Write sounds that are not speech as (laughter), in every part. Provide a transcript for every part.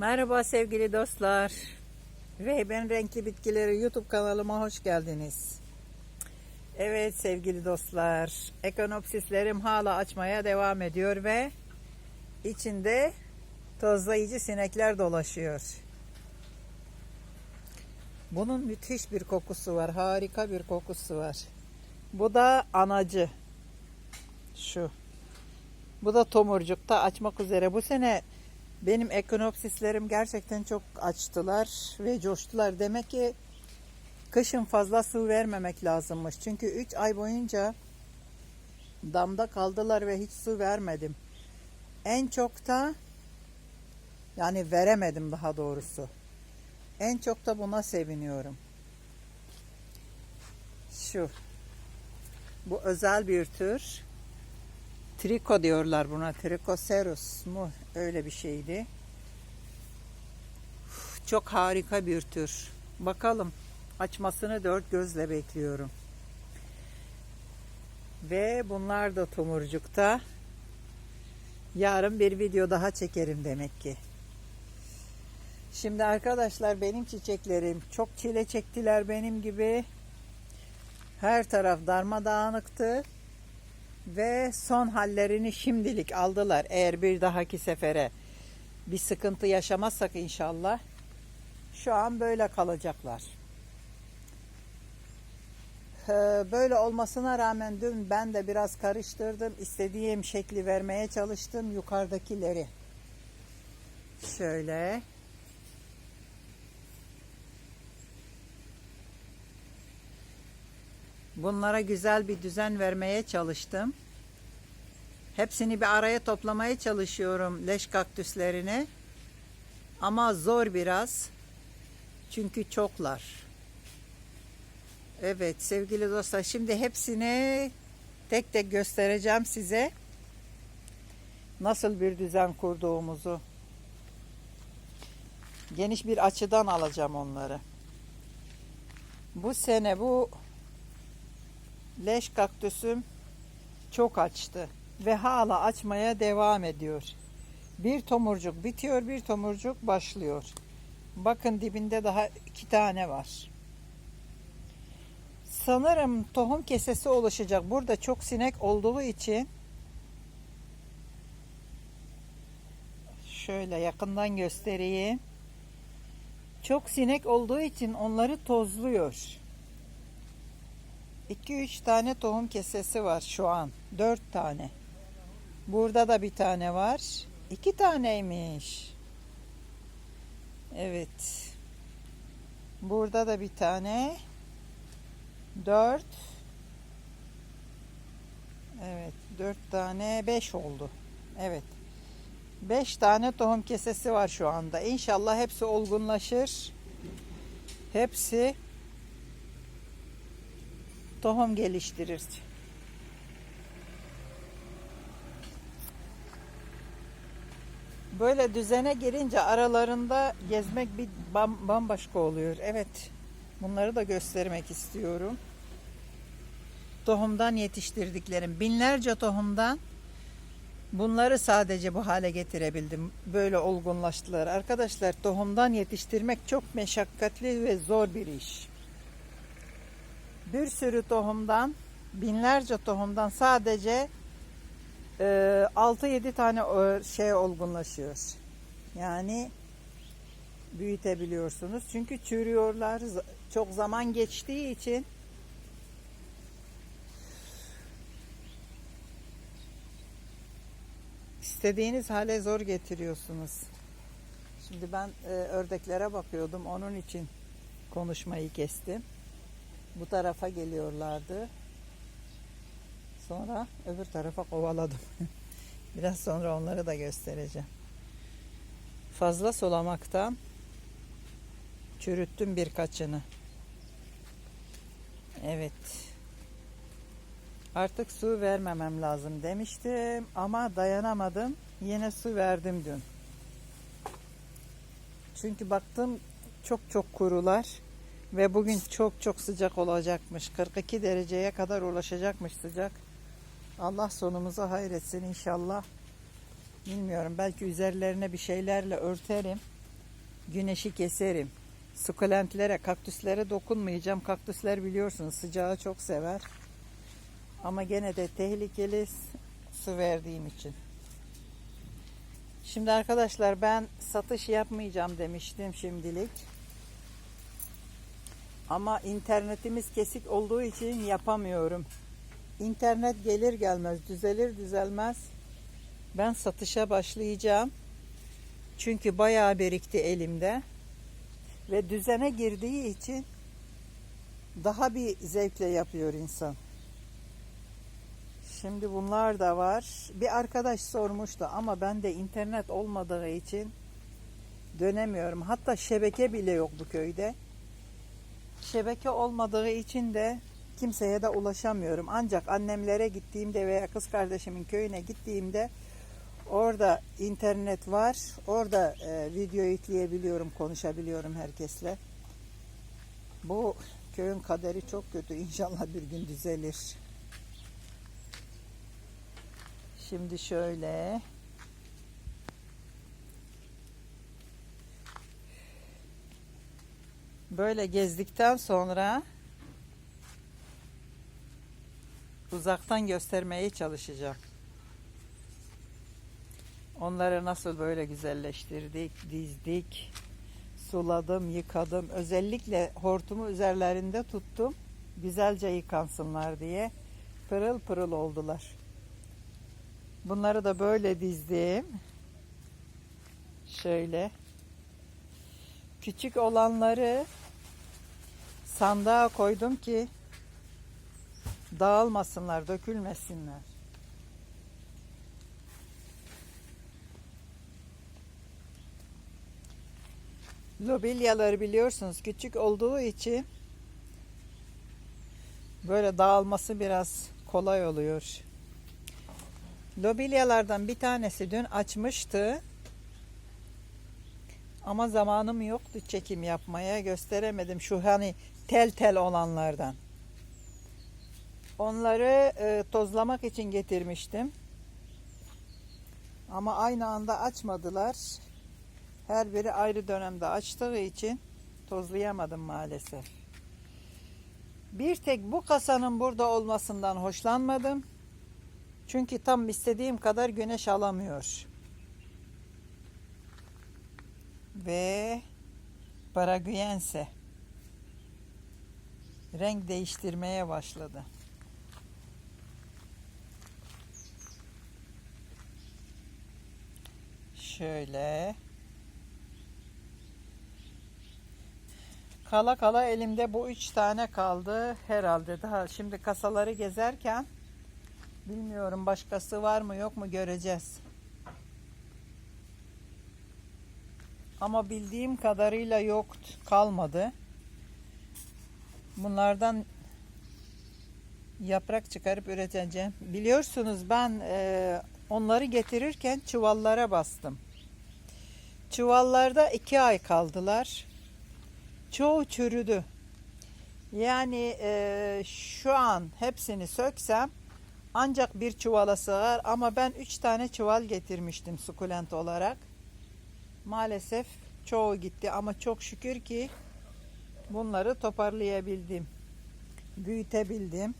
Merhaba sevgili dostlar. Reyben Renkli Bitkileri YouTube kanalıma hoş geldiniz. Evet sevgili dostlar, ekonopsislerim hala açmaya devam ediyor ve içinde tozlayıcı sinekler dolaşıyor. Bunun müthiş bir kokusu var, harika bir kokusu var. Bu da anacı. Şu. Bu da tomurcukta açmak üzere. Bu sene benim ekonopsislerim gerçekten çok açtılar ve coştular. Demek ki kışın fazla su vermemek lazımmış. Çünkü 3 ay boyunca damda kaldılar ve hiç su vermedim. En çok da yani veremedim daha doğrusu. En çok da buna seviniyorum. Şu. Bu özel bir tür. Triko diyorlar buna. Trichocerus mu? Öyle bir şeydi. Çok harika bir tür. Bakalım. Açmasını dört gözle bekliyorum. Ve bunlar da tomurcukta. Yarın bir video daha çekerim demek ki. Şimdi arkadaşlar benim çiçeklerim çok çile çektiler benim gibi. Her taraf darmadağınıktı ve son hallerini şimdilik aldılar. Eğer bir dahaki sefere bir sıkıntı yaşamazsak inşallah şu an böyle kalacaklar. Ee, Böyle olmasına rağmen dün ben de biraz karıştırdım. İstediğim şekli vermeye çalıştım yukarıdakileri. Şöyle. Bunlara güzel bir düzen vermeye çalıştım. Hepsini bir araya toplamaya çalışıyorum leş kaktüslerini. Ama zor biraz. Çünkü çoklar. Evet sevgili dostlar şimdi hepsini tek tek göstereceğim size. Nasıl bir düzen kurduğumuzu. Geniş bir açıdan alacağım onları. Bu sene bu leş kaktüsüm çok açtı ve hala açmaya devam ediyor. Bir tomurcuk bitiyor, bir tomurcuk başlıyor. Bakın dibinde daha iki tane var. Sanırım tohum kesesi oluşacak. Burada çok sinek olduğu için şöyle yakından göstereyim. Çok sinek olduğu için onları tozluyor. 2-3 tane tohum kesesi var şu an. 4 tane. Burada da bir tane var. 2 taneymiş. Evet. Burada da bir tane. 4 Evet, 4 tane 5 oldu. Evet. 5 tane tohum kesesi var şu anda. İnşallah hepsi olgunlaşır. Hepsi tohum geliştirir. Böyle düzene girince aralarında gezmek bir bam- bambaşka oluyor. Evet. Bunları da göstermek istiyorum. Tohumdan yetiştirdiklerim. Binlerce tohumdan bunları sadece bu hale getirebildim. Böyle olgunlaştılar. Arkadaşlar tohumdan yetiştirmek çok meşakkatli ve zor bir iş bir sürü tohumdan, binlerce tohumdan sadece e, 6-7 tane e, şey olgunlaşıyor. Yani büyütebiliyorsunuz. Çünkü çürüyorlar. Çok zaman geçtiği için istediğiniz hale zor getiriyorsunuz. Şimdi ben e, ördeklere bakıyordum. Onun için konuşmayı kestim bu tarafa geliyorlardı. Sonra öbür tarafa kovaladım. (laughs) Biraz sonra onları da göstereceğim. Fazla sulamaktan çürüttüm birkaçını. Evet. Artık su vermemem lazım demiştim ama dayanamadım. Yine su verdim dün. Çünkü baktım çok çok kurular. Ve bugün çok çok sıcak olacakmış. 42 dereceye kadar ulaşacakmış sıcak. Allah sonumuzu hayretsin inşallah. Bilmiyorum belki üzerlerine bir şeylerle örterim. Güneşi keserim. Sukulentlere, kaktüslere dokunmayacağım. Kaktüsler biliyorsunuz sıcağı çok sever. Ama gene de tehlikeli su verdiğim için. Şimdi arkadaşlar ben satış yapmayacağım demiştim şimdilik. Ama internetimiz kesik olduğu için yapamıyorum. İnternet gelir gelmez, düzelir düzelmez ben satışa başlayacağım. Çünkü bayağı birikti elimde. Ve düzene girdiği için daha bir zevkle yapıyor insan. Şimdi bunlar da var. Bir arkadaş sormuştu ama bende internet olmadığı için dönemiyorum. Hatta şebeke bile yok bu köyde. Şebeke olmadığı için de kimseye de ulaşamıyorum. Ancak annemlere gittiğimde veya kız kardeşimin köyüne gittiğimde orada internet var. Orada e, video yükleyebiliyorum, konuşabiliyorum herkesle. Bu köyün kaderi çok kötü. İnşallah bir gün düzelir. Şimdi şöyle böyle gezdikten sonra uzaktan göstermeye çalışacağım. Onları nasıl böyle güzelleştirdik, dizdik, suladım, yıkadım. Özellikle hortumu üzerlerinde tuttum. Güzelce yıkansınlar diye. Pırıl pırıl oldular. Bunları da böyle dizdim. Şöyle. Küçük olanları sandığa koydum ki dağılmasınlar, dökülmesinler. Lobilyaları biliyorsunuz küçük olduğu için böyle dağılması biraz kolay oluyor. Lobilyalardan bir tanesi dün açmıştı. Ama zamanım yoktu çekim yapmaya. Gösteremedim şu hani tel tel olanlardan. Onları e, tozlamak için getirmiştim. Ama aynı anda açmadılar. Her biri ayrı dönemde açtığı için tozlayamadım maalesef. Bir tek bu kasanın burada olmasından hoşlanmadım. Çünkü tam istediğim kadar güneş alamıyor. Ve Paraguyense renk değiştirmeye başladı. Şöyle Kala kala elimde bu üç tane kaldı herhalde. Daha şimdi kasaları gezerken bilmiyorum başkası var mı yok mu göreceğiz. Ama bildiğim kadarıyla yok kalmadı. Bunlardan yaprak çıkarıp üreteceğim. Biliyorsunuz ben e, onları getirirken çuvallara bastım. Çuvallarda iki ay kaldılar. Çoğu çürüdü. Yani e, şu an hepsini söksem ancak bir çuvala sığar ama ben üç tane çuval getirmiştim sukulent olarak. Maalesef çoğu gitti ama çok şükür ki bunları toparlayabildim. Büyütebildim.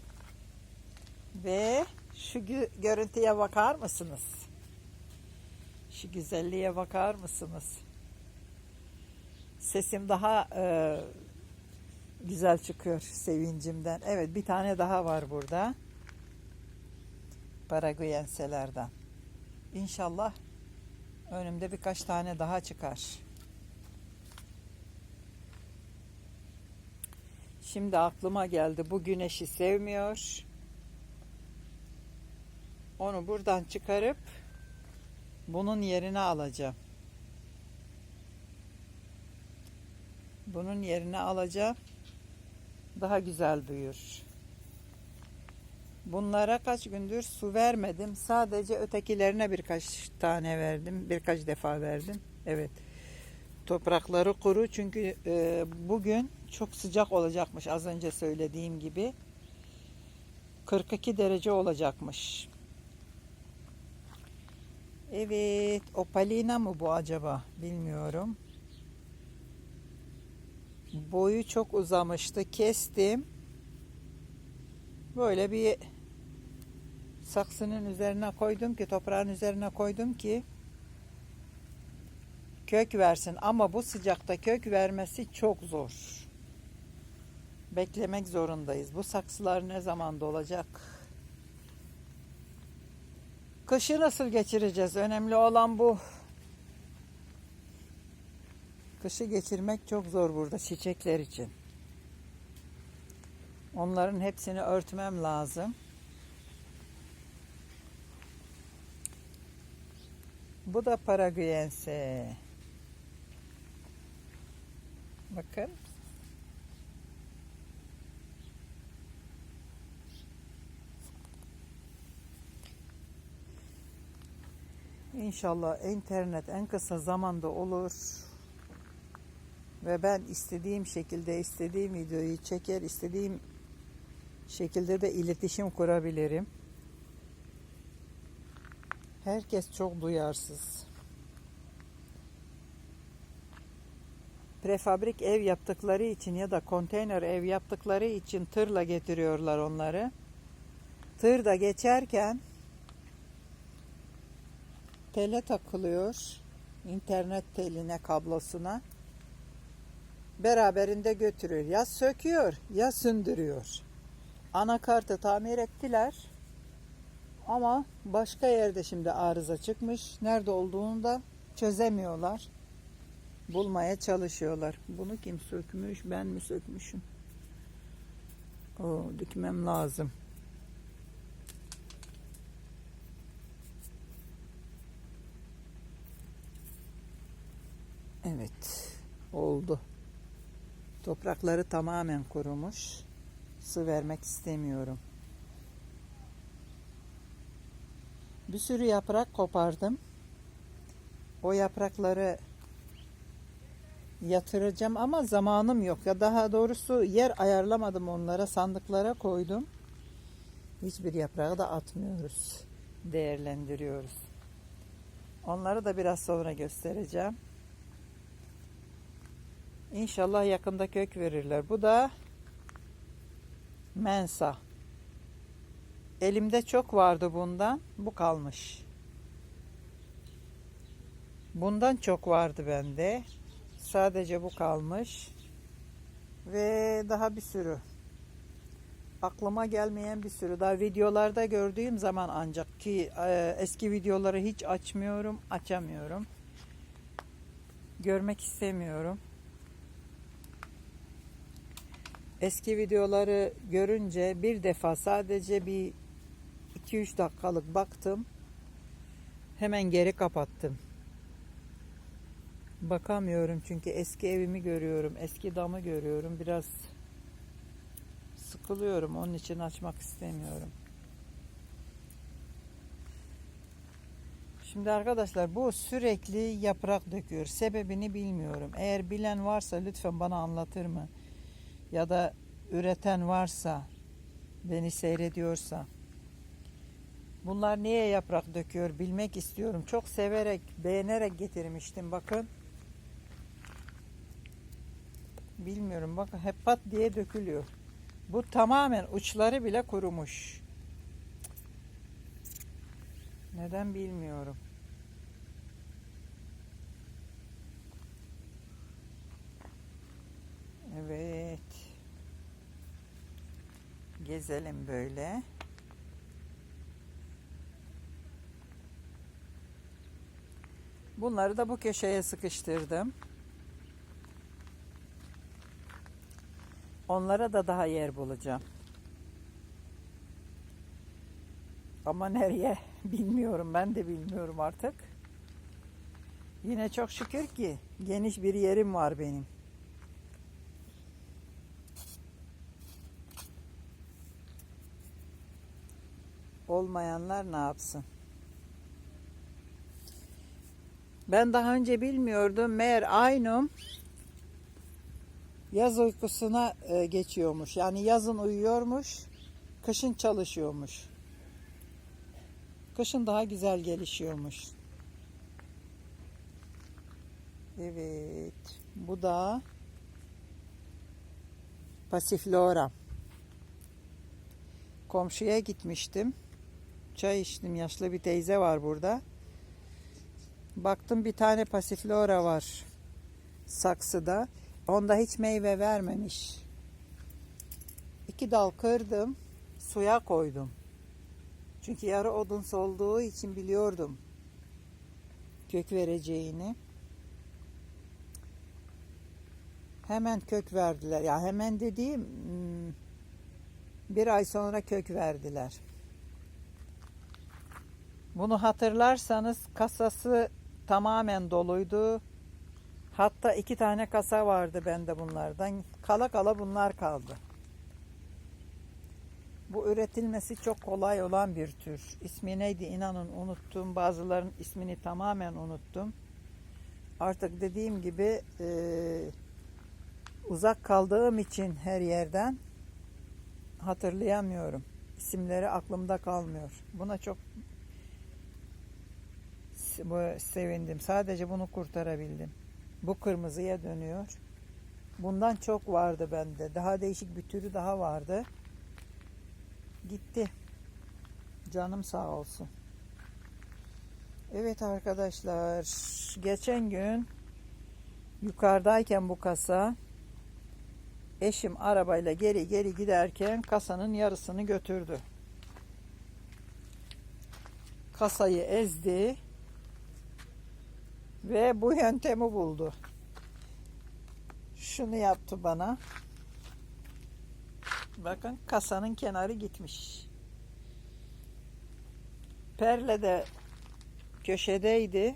Ve şu görüntüye bakar mısınız? Şu güzelliğe bakar mısınız? Sesim daha e, güzel çıkıyor sevincimden. Evet bir tane daha var burada. Paraguyenselerden. İnşallah önümde birkaç tane daha çıkar. Şimdi aklıma geldi. Bu güneşi sevmiyor. Onu buradan çıkarıp bunun yerine alacağım. Bunun yerine alacağım. Daha güzel büyür. Bunlara kaç gündür su vermedim. Sadece ötekilerine birkaç tane verdim. Birkaç defa verdim. Evet. Toprakları kuru çünkü e, bugün çok sıcak olacakmış az önce söylediğim gibi. 42 derece olacakmış. Evet, opalina mı bu acaba? Bilmiyorum. boyu çok uzamıştı. Kestim. Böyle bir saksının üzerine koydum ki toprağın üzerine koydum ki kök versin ama bu sıcakta kök vermesi çok zor. Beklemek zorundayız. Bu saksılar ne zaman dolacak? Kışı nasıl geçireceğiz? Önemli olan bu. Kışı geçirmek çok zor burada çiçekler için. Onların hepsini örtmem lazım. Bu da Paraguayense. Bakın. İnşallah internet en kısa zamanda olur. Ve ben istediğim şekilde istediğim videoyu çeker, istediğim şekilde de iletişim kurabilirim. Herkes çok duyarsız. Prefabrik ev yaptıkları için ya da konteyner ev yaptıkları için tırla getiriyorlar onları. Tır da geçerken tele takılıyor. internet teline, kablosuna. Beraberinde götürüyor. Ya söküyor ya sündürüyor. Anakartı tamir ettiler. Ama başka yerde şimdi arıza çıkmış. Nerede olduğunu da çözemiyorlar. Bulmaya çalışıyorlar. Bunu kim sökmüş? Ben mi sökmüşüm? Oo, dikmem lazım. Evet. Oldu. Toprakları tamamen kurumuş. Su vermek istemiyorum. Bir sürü yaprak kopardım. O yaprakları yatıracağım ama zamanım yok. Ya daha doğrusu yer ayarlamadım onlara. Sandıklara koydum. Hiçbir yaprağı da atmıyoruz. Değerlendiriyoruz. Onları da biraz sonra göstereceğim. İnşallah yakında kök verirler. Bu da mensa. Elimde çok vardı bundan. Bu kalmış. Bundan çok vardı bende. Sadece bu kalmış. Ve daha bir sürü. Aklıma gelmeyen bir sürü. Daha videolarda gördüğüm zaman ancak ki e, eski videoları hiç açmıyorum, açamıyorum. Görmek istemiyorum. Eski videoları görünce bir defa sadece bir 2-3 dakikalık baktım. Hemen geri kapattım. Bakamıyorum çünkü eski evimi görüyorum, eski damı görüyorum. Biraz sıkılıyorum. Onun için açmak istemiyorum. Şimdi arkadaşlar bu sürekli yaprak döküyor. Sebebini bilmiyorum. Eğer bilen varsa lütfen bana anlatır mı? Ya da üreten varsa, beni seyrediyorsa. Bunlar niye yaprak döküyor bilmek istiyorum. Çok severek, beğenerek getirmiştim bakın. Bilmiyorum bakın hep pat diye dökülüyor. Bu tamamen uçları bile kurumuş. Neden bilmiyorum. Evet. Gezelim böyle. Bunları da bu köşeye sıkıştırdım. Onlara da daha yer bulacağım. Ama nereye (laughs) bilmiyorum. Ben de bilmiyorum artık. Yine çok şükür ki geniş bir yerim var benim. Olmayanlar ne yapsın? Ben daha önce bilmiyordum. Meğer aynum yaz uykusuna e, geçiyormuş. Yani yazın uyuyormuş, kışın çalışıyormuş. Kışın daha güzel gelişiyormuş. Evet. Bu da Pasiflora. Komşuya gitmiştim. Çay içtim. Yaşlı bir teyze var burada. Baktım bir tane pasiflora var saksıda. Onda hiç meyve vermemiş. İki dal kırdım. Suya koydum. Çünkü yarı odun solduğu için biliyordum kök vereceğini. Hemen kök verdiler. Ya hemen dediğim hmm, bir ay sonra kök verdiler. Bunu hatırlarsanız kasası tamamen doluydu. Hatta iki tane kasa vardı bende bunlardan. Kala kala bunlar kaldı. Bu üretilmesi çok kolay olan bir tür. İsmi neydi inanın unuttum. Bazılarının ismini tamamen unuttum. Artık dediğim gibi e, uzak kaldığım için her yerden hatırlayamıyorum. İsimleri aklımda kalmıyor. Buna çok bu- sevindim. Sadece bunu kurtarabildim. Bu kırmızıya dönüyor. Bundan çok vardı bende. Daha değişik bir türü daha vardı. Gitti. Canım sağ olsun. Evet arkadaşlar. Geçen gün yukarıdayken bu kasa eşim arabayla geri geri giderken kasanın yarısını götürdü. Kasayı ezdi ve bu yöntemi buldu. Şunu yaptı bana. Bakın kasanın kenarı gitmiş. Perle de köşedeydi.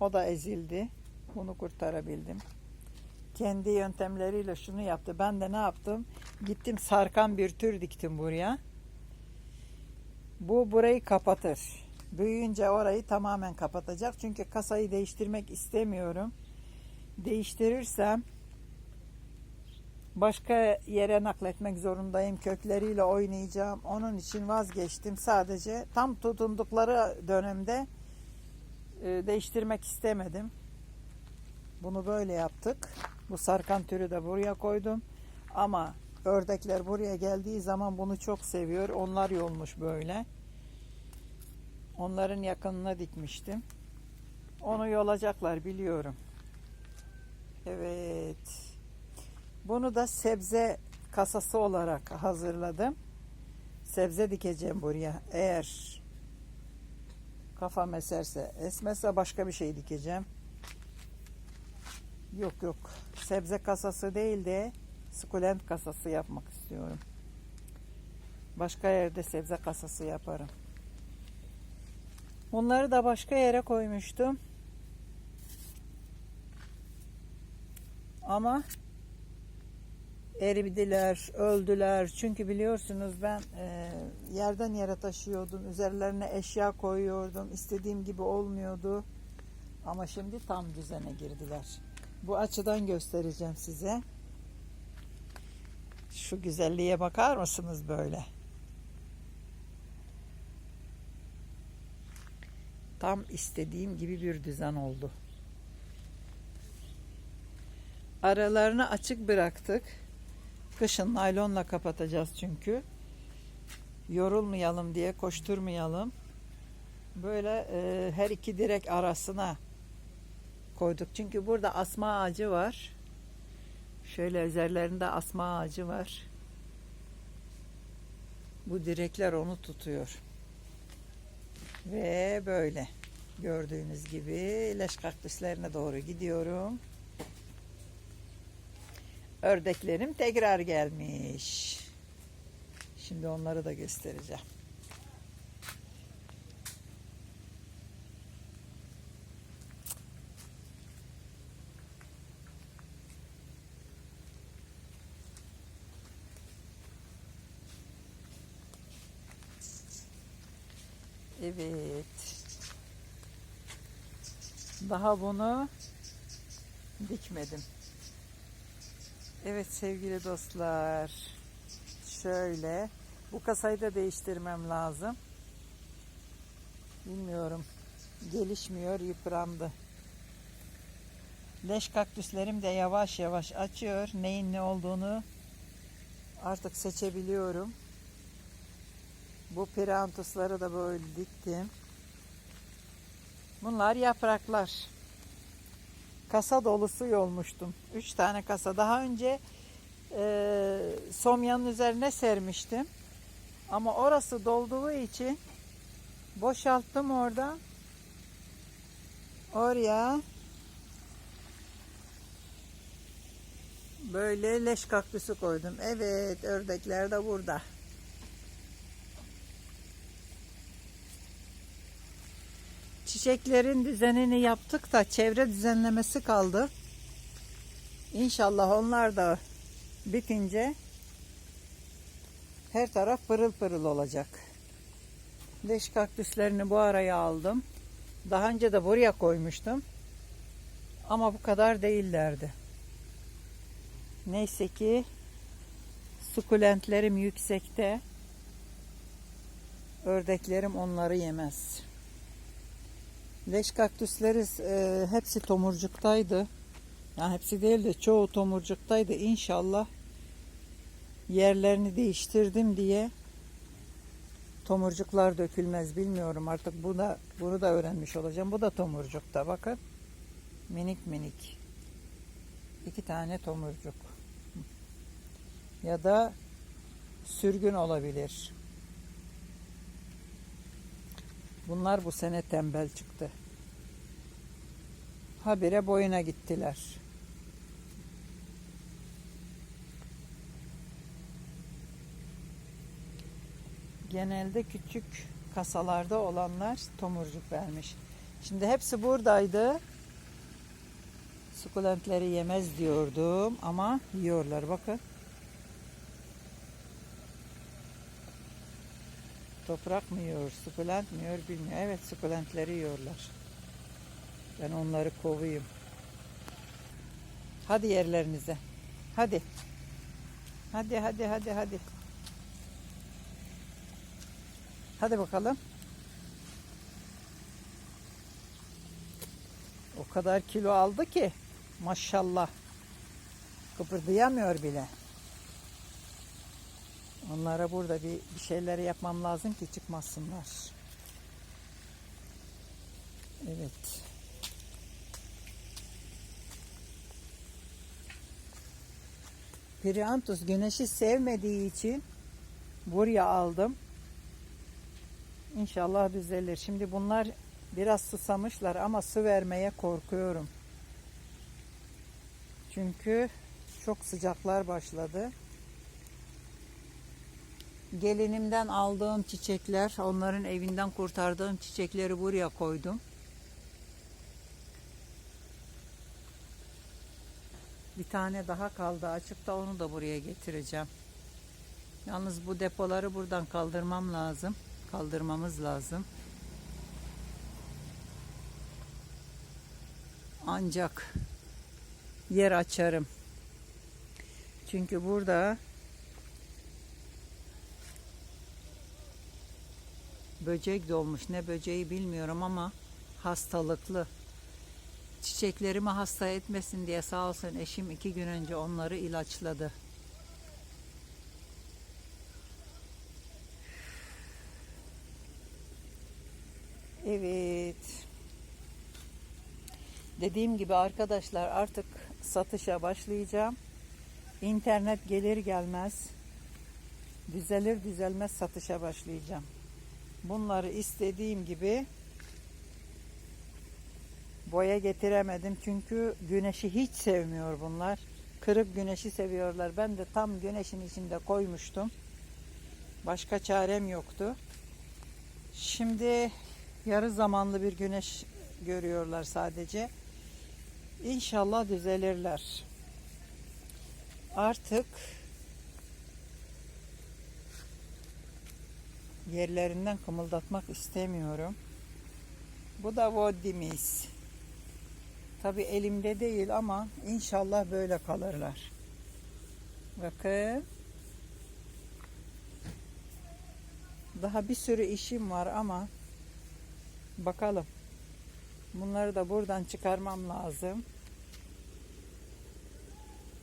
O da ezildi. Bunu kurtarabildim. Kendi yöntemleriyle şunu yaptı. Ben de ne yaptım? Gittim sarkan bir tür diktim buraya. Bu burayı kapatır. Büyüyünce orayı tamamen kapatacak. Çünkü kasayı değiştirmek istemiyorum. Değiştirirsem başka yere nakletmek zorundayım. Kökleriyle oynayacağım. Onun için vazgeçtim. Sadece tam tutundukları dönemde e, değiştirmek istemedim. Bunu böyle yaptık. Bu sarkan türü de buraya koydum. Ama ördekler buraya geldiği zaman bunu çok seviyor. Onlar yolmuş böyle. Onların yakınına dikmiştim. Onu yolacaklar biliyorum. Evet. Bunu da sebze kasası olarak hazırladım. Sebze dikeceğim buraya. Eğer kafam eserse, esmezse başka bir şey dikeceğim. Yok yok. Sebze kasası değil de sukulent kasası yapmak istiyorum. Başka yerde sebze kasası yaparım. Bunları da başka yere koymuştum. Ama eridiler, öldüler. Çünkü biliyorsunuz ben e, yerden yere taşıyordum. Üzerlerine eşya koyuyordum. İstediğim gibi olmuyordu. Ama şimdi tam düzene girdiler. Bu açıdan göstereceğim size. Şu güzelliğe bakar mısınız böyle? Tam istediğim gibi bir düzen oldu. Aralarını açık bıraktık. Kışın naylonla kapatacağız çünkü. Yorulmayalım diye koşturmayalım. Böyle e, her iki direk arasına koyduk. Çünkü burada asma ağacı var. Şöyle üzerlerinde asma ağacı var. Bu direkler onu tutuyor. Ve böyle gördüğünüz gibi leş kaktüslerine doğru gidiyorum. Ördeklerim tekrar gelmiş. Şimdi onları da göstereceğim. Evet. Daha bunu dikmedim. Evet sevgili dostlar. Şöyle. Bu kasayı da değiştirmem lazım. Bilmiyorum. Gelişmiyor, yıprandı. Leş kaktüslerim de yavaş yavaş açıyor. Neyin ne olduğunu Artık seçebiliyorum. Bu pirantusları da böyle diktim. Bunlar yapraklar. Kasa dolusu yolmuştum. Üç tane kasa. Daha önce e, somyanın üzerine sermiştim. Ama orası dolduğu için boşalttım orada. Oraya böyle leş kaktüsü koydum. Evet ördekler de burada. Çiçeklerin düzenini yaptık da çevre düzenlemesi kaldı. İnşallah onlar da bitince her taraf pırıl pırıl olacak. Leş kaktüslerini bu araya aldım. Daha önce de buraya koymuştum. Ama bu kadar değillerdi. Neyse ki sukulentlerim yüksekte. Ördeklerim onları yemez. Leş kaktüsleri e, hepsi tomurcuktaydı. Yani hepsi değil de çoğu tomurcuktaydı. İnşallah yerlerini değiştirdim diye tomurcuklar dökülmez bilmiyorum artık bu da bunu da öğrenmiş olacağım. Bu da tomurcukta bakın. Minik minik. İki tane tomurcuk. Ya da sürgün olabilir. Bunlar bu sene tembel çıktı. Habire boyuna gittiler. Genelde küçük kasalarda olanlar tomurcuk vermiş. Şimdi hepsi buradaydı. Sukulentleri yemez diyordum ama yiyorlar bakın. Toprak mı yiyor, sukulent mi yiyor bilmiyorum. Evet sukulentleri yiyorlar. Ben onları kovuyum. Hadi yerlerinize. Hadi. Hadi hadi hadi hadi. Hadi bakalım. O kadar kilo aldı ki maşallah. Kıpırdayamıyor bile. Onlara burada bir, bir şeyler yapmam lazım ki çıkmasınlar. Evet. Priantus güneşi sevmediği için buraya aldım. İnşallah düzelir. Şimdi bunlar biraz susamışlar ama su vermeye korkuyorum. Çünkü çok sıcaklar başladı. Gelinimden aldığım çiçekler, onların evinden kurtardığım çiçekleri buraya koydum. Bir tane daha kaldı açıkta onu da buraya getireceğim. Yalnız bu depoları buradan kaldırmam lazım. Kaldırmamız lazım. Ancak yer açarım. Çünkü burada böcek dolmuş. Ne böceği bilmiyorum ama hastalıklı. Çiçeklerimi hasta etmesin diye sağ olsun eşim iki gün önce onları ilaçladı. Evet. Dediğim gibi arkadaşlar artık satışa başlayacağım. İnternet gelir gelmez düzelir düzelmez satışa başlayacağım. Bunları istediğim gibi boya getiremedim çünkü güneşi hiç sevmiyor bunlar. Kırık güneşi seviyorlar. Ben de tam güneşin içinde koymuştum. Başka çarem yoktu. Şimdi yarı zamanlı bir güneş görüyorlar sadece. İnşallah düzelirler. Artık yerlerinden kımıldatmak istemiyorum. Bu da vodimiz. Tabi elimde değil ama inşallah böyle kalırlar. Bakın. Daha bir sürü işim var ama bakalım. Bunları da buradan çıkarmam lazım.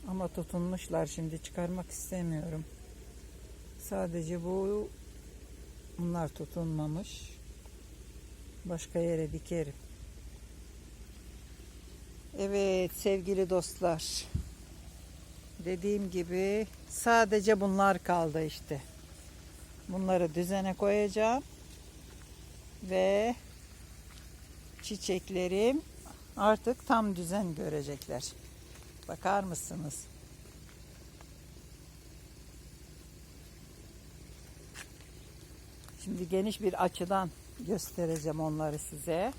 Ama tutunmuşlar şimdi çıkarmak istemiyorum. Sadece bu bunlar tutunmamış. Başka yere dikerim. Evet sevgili dostlar. Dediğim gibi sadece bunlar kaldı işte. Bunları düzene koyacağım. Ve çiçeklerim artık tam düzen görecekler. Bakar mısınız? Şimdi geniş bir açıdan göstereceğim onları size.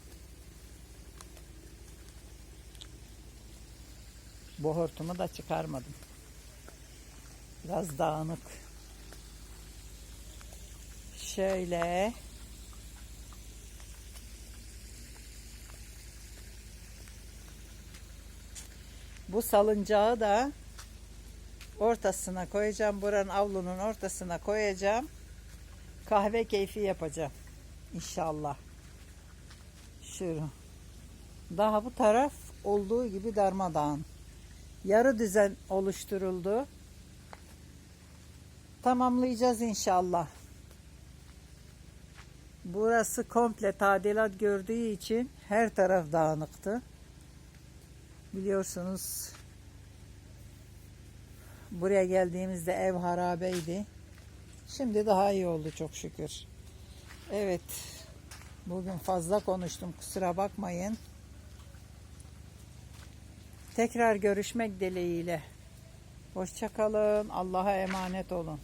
Bu hortumu da çıkarmadım. Biraz dağınık. Şöyle bu salıncağı da ortasına koyacağım. Buranın avlunun ortasına koyacağım. Kahve keyfi yapacağım. İnşallah. Şu. Daha bu taraf olduğu gibi darmadağın. Yarı düzen oluşturuldu. Tamamlayacağız inşallah. Burası komple tadilat gördüğü için her taraf dağınıktı. Biliyorsunuz buraya geldiğimizde ev harabeydi. Şimdi daha iyi oldu çok şükür. Evet. Bugün fazla konuştum kusura bakmayın. Tekrar görüşmek dileğiyle. Hoşçakalın. Allah'a emanet olun.